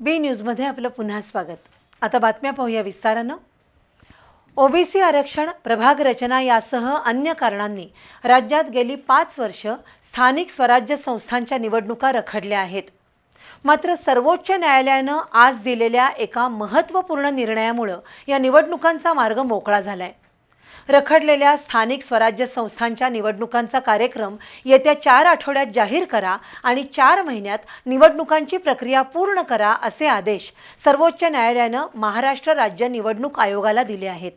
बी न्यूजमध्ये आपलं पुन्हा स्वागत. आता बातम्या पाहूया विस्तारानं. ओबीसी आरक्षण प्रभाग रचना यासह अन्य कारणांनी राज्यात गेली पाच वर्ष स्थानिक स्वराज्य संस्थांच्या निवडणुका रखडल्या आहेत. मात्र सर्वोच्च न्यायालयानं आज दिलेल्या एका महत्त्वपूर्ण निर्णयामुळं या निवडणुकांचा मार्ग मोकळा झाला आहे रखडलेल्या स्थानिक स्वराज्य संस्थांच्या निवडणुकांचा कार्यक्रम येत्या चार आठवड्यात जाहीर करा आणि चार महिन्यात निवडणुकांची प्रक्रिया पूर्ण करा असे आदेश सर्वोच्च न्यायालयानं महाराष्ट्र राज्य निवडणूक आयोगाला दिले आहेत.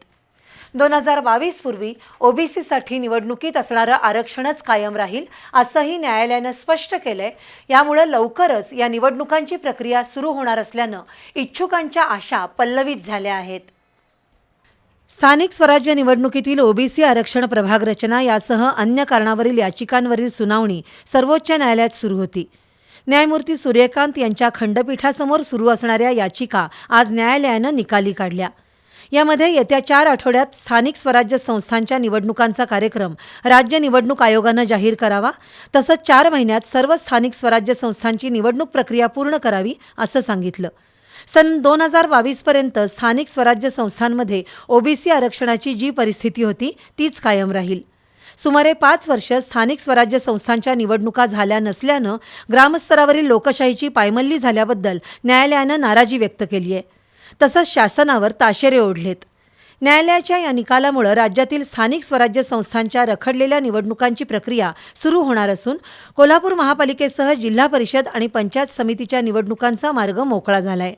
दोन हजार बावीस पूर्वी ओबीसीसाठी निवडणुकीत असणारं आरक्षणच कायम राहील असंही न्यायालयानं स्पष्ट केलंय. यामुळे लवकरच या निवडणुकांची प्रक्रिया सुरू होणार असल्यानं इच्छुकांच्या आशा पल्लवित झाल्या आहेत. स्थानिक स्वराज्य निवडणुकीतील ओबीसी आरक्षण प्रभाग रचना यासह अन्य कारणावरील याचिकांवरील सुनावणी सर्वोच्च न्यायालयात सुरू होती. न्यायमूर्ती सूर्यकांत यांच्या खंडपीठासमोर सुरू असणाऱ्या याचिका आज न्यायालयानं निकाली काढल्या. यामध्ये येत्या चार आठवड्यात स्थानिक स्वराज्य संस्थांच्या निवडणुकांचा कार्यक्रम राज्य निवडणूक आयोगानं जाहीर करावा तसंच चार महिन्यात सर्व स्थानिक स्वराज्य संस्थांची निवडणूक प्रक्रिया पूर्ण करावी असं सांगितलं. सन दोन हजार बावीसपर्यंत स्थानिक स्वराज्य संस्थांमध्ये ओबीसी आरक्षणाची जी परिस्थिती होती तीच कायम राहील. सुमारे पाच वर्ष स्थानिक स्वराज्य संस्थांच्या निवडणुका झाल्या नसल्यानं ग्रामस्तरावरील लोकशाहीची पायमल्ली झाल्याबद्दल न्यायालयानं नाराजी व्यक्त केली आहे तसंच शासनावर ताशेरे ओढलेत. न्यायालयाच्या या निकालामुळे राज्यातील स्थानिक स्वराज्य संस्थांच्या रखडलेल्या निवडणुकांची प्रक्रिया सुरू होणार असून कोल्हापूर महापालिकेसह जिल्हा परिषद आणि पंचायत समितीच्या निवडणुकांचा मार्ग मोकळा झालाय.